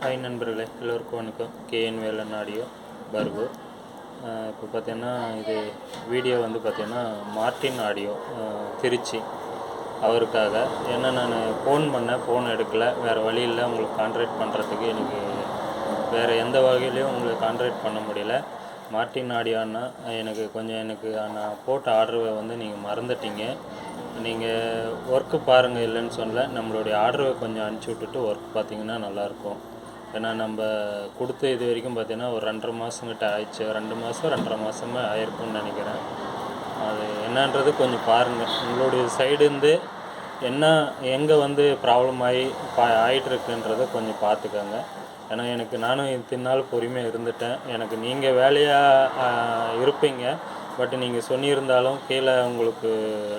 Hi நண்பர்களே எல்லோருக்கும் வணக்கம். கேஎன் வேலன் ஆடியோ பர்பு இப்போ பார்த்தீங்கன்னா இது வீடியோ வந்து பார்த்தீங்கன்னா மார்ட்டின் ஆடியோ திருச்சி அவருக்காக. ஏன்னா நான் ஃபோன் பண்ணேன் ஃபோன் எடுக்கலை. வேறு வழி இல்லை உங்களுக்கு கான்ட்ராக்ட் பண்ணுறதுக்கு எனக்கு வேறு எந்த வகையிலையும் உங்களுக்கு கான்ட்ராக்ட் பண்ண முடியல. மார்ட்டின் ஆடியோன்னா எனக்கு கொஞ்சம் எனக்கு நான் போட்ட ஆர்டரை வந்து நீங்கள் மறந்துட்டீங்க. நீங்கள் ஒர்க்கு பாருங்கள் இல்லைன்னு சொல்லலை. நம்மளுடைய ஆர்டரை கொஞ்சம் அனுப்பிச்சி விட்டுட்டு ஒர்க் பார்த்தீங்கன்னா நல்லாயிருக்கும் ஏன்னா நம்ம கொடுத்த இது வரைக்கும் பார்த்தீங்கன்னா ஒரு ரெண்டரை மாதம் கிட்ட ஆயிடுச்சு. ரெண்டு மாதம் ரெண்டரை மாதமே ஆயிருக்கும்னு நினைக்கிறேன். அது என்னன்றது கொஞ்சம் பாருங்கள் உங்களுடைய சைடுந்து என்ன எங்கே வந்து ப்ராப்ளம் ஆகி பா ஆகிட்டுருக்குன்றதை கொஞ்சம் பார்த்துக்கோங்க. ஏன்னா எனக்கு நானும் இத்தனை நாள் பொறுமையாக இருந்துட்டேன். எனக்கு நீங்கள் வேலையாக இருப்பீங்க. பட் நீங்கள் சொல்லியிருந்தாலும் கீழே உங்களுக்கு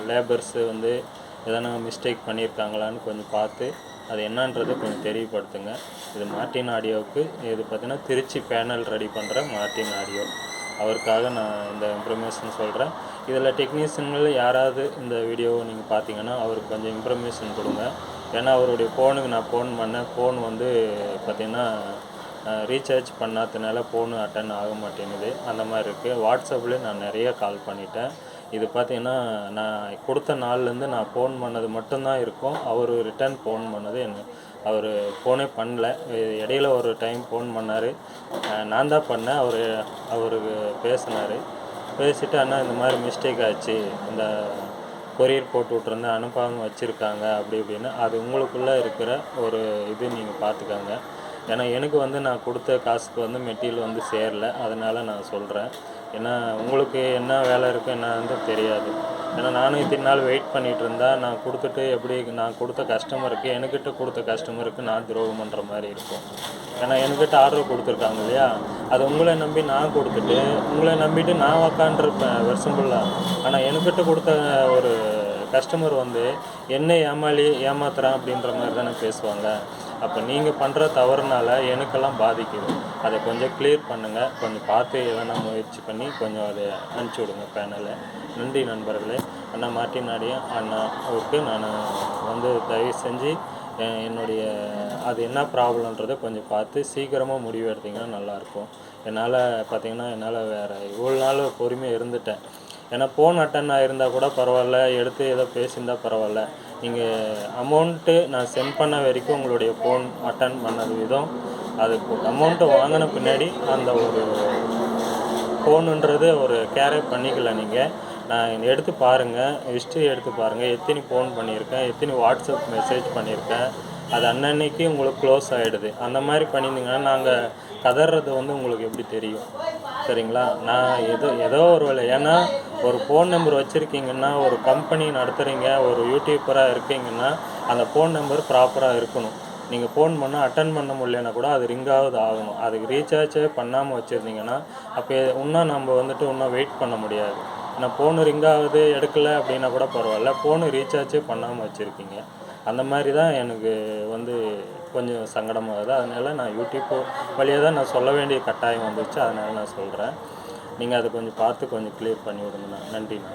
லேபர்ஸு வந்து எதனா மிஸ்டேக் பண்ணியிருக்காங்களான்னு கொஞ்சம் பார்த்து அது என்னன்றதை கொஞ்சம் தெரியப்படுத்துங்க. இது மார்ட்டின் ஆடியோவுக்கு இது பார்த்தீங்கன்னா திருச்சி பேனல் ரெடி பண்ணுற மார்ட்டின் ஆடியோ. அவருக்காக நான் இந்த இன்ஃபர்மேஷன் சொல்கிறேன் இதில் டெக்னீஷியன்கள் யாராவது இந்த வீடியோவை நீங்கள் பார்த்தீங்கன்னா அவருக்கு கொஞ்சம் இன்ஃபர்மேஷன் கொடுங்க. ஏன்னா அவருடைய ஃபோனுக்கு நான் ஃபோன் பண்ணேன். ஃபோன் வந்து பார்த்திங்கன்னா ரீசார்ஜ் பண்ணாதனால ஃபோனு அட்டன் ஆக மாட்டேங்குது. அந்த மாதிரி இருக்குது வாட்ஸ்அப்பில் நான் நிறைய கால் பண்ணிட்டேன். இது பார்த்தீங்கன்னா நான் கொடுத்த நாள்லேருந்து நான் ஃபோன் பண்ணது மட்டும்தான் இருக்கும். அவர் ரிட்டர்ன் ஃபோன் பண்ணது என்ன அவர் ஃபோனே பண்ணல. இடையில ஒரு டைம் ஃபோன் பண்ணார். நான் தான் பண்ணேன். அவர் அவருக்கு பேசினார். பேசிட்டு அண்ணா இந்த மாதிரி மிஸ்டேக் ஆச்சு. இந்த கொரியர் போட்டு விட்ருந்தேன் அனுப்பாமல் வச்சுருக்காங்க. அப்படி இப்படின்னு. அது உங்களுக்குள்ளே இருக்கிற ஒரு இது நீங்கள் பார்த்துக்கோங்க ஏன்னா எனக்கு வந்து நான் கொடுத்த காசுக்கு வந்து மெட்டீரியல் வந்து சேரல. அதனால் நான் சொல்கிறேன் ஏன்னா உங்களுக்கு என்ன வேலை இருக்குது என்னன்னு தெரியாது. ஏன்னா நானும் இத்தனை நாள் வெயிட் பண்ணிகிட்டு இருந்தால் நான் கொடுத்துட்டு எப்படி நான் கொடுத்த கஸ்டமருக்கு என்கிட்ட கொடுத்த கஸ்டமருக்கு நான் துரோகம் பண்ணுற மாதிரி இருக்கும். ஏன்னா என்கிட்ட ஆர்டர் கொடுத்துருக்காங்க இல்லையா? அது உங்களை நம்பி நான் கொடுத்துட்டு உங்களை நம்பிட்டு நான் உக்காண்டிருப்பேன் வருஷம் ஃபுல்லாக ஆனால் என்கிட்ட கொடுத்த ஒரு கஸ்டமர் வந்து என்ன ஏமாளி ஏமாத்துறான் அப்படின்ற மாதிரி தானே பேசுவாங்க. அப்போ நீங்கள் பண்ணுற தவறுனால எனக்கெல்லாம் பாதிக்குது. அதை கொஞ்சம் கிளியர் பண்ணுங்கள் கொஞ்சம் பார்த்து எதனா முயற்சி பண்ணி கொஞ்சம் அதை அனுப்பிச்சி விடுங்க பேனலை நன்றி நண்பர்களே. அண்ணா மாட்டினாடியும் அண்ணா அவருக்கு நான் வந்து தயவு செஞ்சு என்னுடைய அது என்ன ப்ராப்ளன்றதை கொஞ்சம் பார்த்து சீக்கிரமாக முடிவு எடுத்திங்கன்னா நல்லாயிருக்கும் என்னால் பார்த்தீங்கன்னா என்னால் வேறு இவ்வளோ நாள் பொறுமையாக இருந்துட்டேன். ஏன்னா ஃபோன் அட்டன் ஆகிருந்தால் கூட பரவாயில்ல எடுத்து ஏதோ பேசியிருந்தால் பரவாயில்ல. நீங்கள் அமௌண்ட்டு நான் சென்ட் பண்ண வரைக்கும் உங்களுடைய ஃபோன் அட்டன் பண்ணது விதம். அது அமௌண்ட்டு வாங்கின பின்னாடி அந்த ஒரு ஃபோனுன்றது ஒரு கேரே பண்ணிக்கல நீங்கள் நான் எடுத்து பாருங்கள் ஹிஸ்ட்ரி எடுத்து பாருங்கள் எத்தனை ஃபோன் பண்ணியிருக்கேன்? எத்தனை வாட்ஸ்அப் மெசேஜ் பண்ணியிருக்கேன்? அது அன்னன்னைக்கு உங்களுக்கு க்ளோஸ் ஆகிடுது அந்த மாதிரி பண்ணியிருந்தீங்கன்னா நாங்கள் கதறது வந்து உங்களுக்கு எப்படி தெரியும்? சரிங்களா? நான் எதோ ஏதோ ஒரு வேலை ஏன்னா ஒரு ஃபோன் நம்பர் வச்சுருக்கீங்கன்னா ஒரு கம்பெனி நடத்துகிறீங்க ஒரு யூடியூப்பராக இருக்கீங்கன்னா அந்த ஃபோன் நம்பர் ப்ராப்பராக இருக்கணும். நீங்கள் ஃபோன் பண்ணால் அட்டன் பண்ண முடியலனா கூட அது ரிங்காவது ஆகணும். அதுக்கு ரீசார்ஜே பண்ணாமல் வச்சுருந்தீங்கன்னா அப்போ இன்னும் நம்ம வந்துட்டு இன்னும் வெயிட் பண்ண முடியாது. நான் ஃபோனு ரிங் ஆகுது எடுக்கலை அப்படின்னா கூட பரவாயில்ல. ஃபோனு ரீசார்ஜே பண்ணாமல் வச்சுருக்கீங்க. அந்த மாதிரி தான் எனக்கு வந்து கொஞ்சம் சங்கடமாகுது. அதனால் நான் யூடியூப் வழியாக தான் நான் சொல்ல வேண்டிய கட்டாயம் வந்துச்சு. அதனால் நான் சொல்கிறேன் நீங்கள் அதை கொஞ்சம் பார்த்து கொஞ்சம் கிளியர் பண்ணி விடுங்கண்ணா நன்றிண்ணா.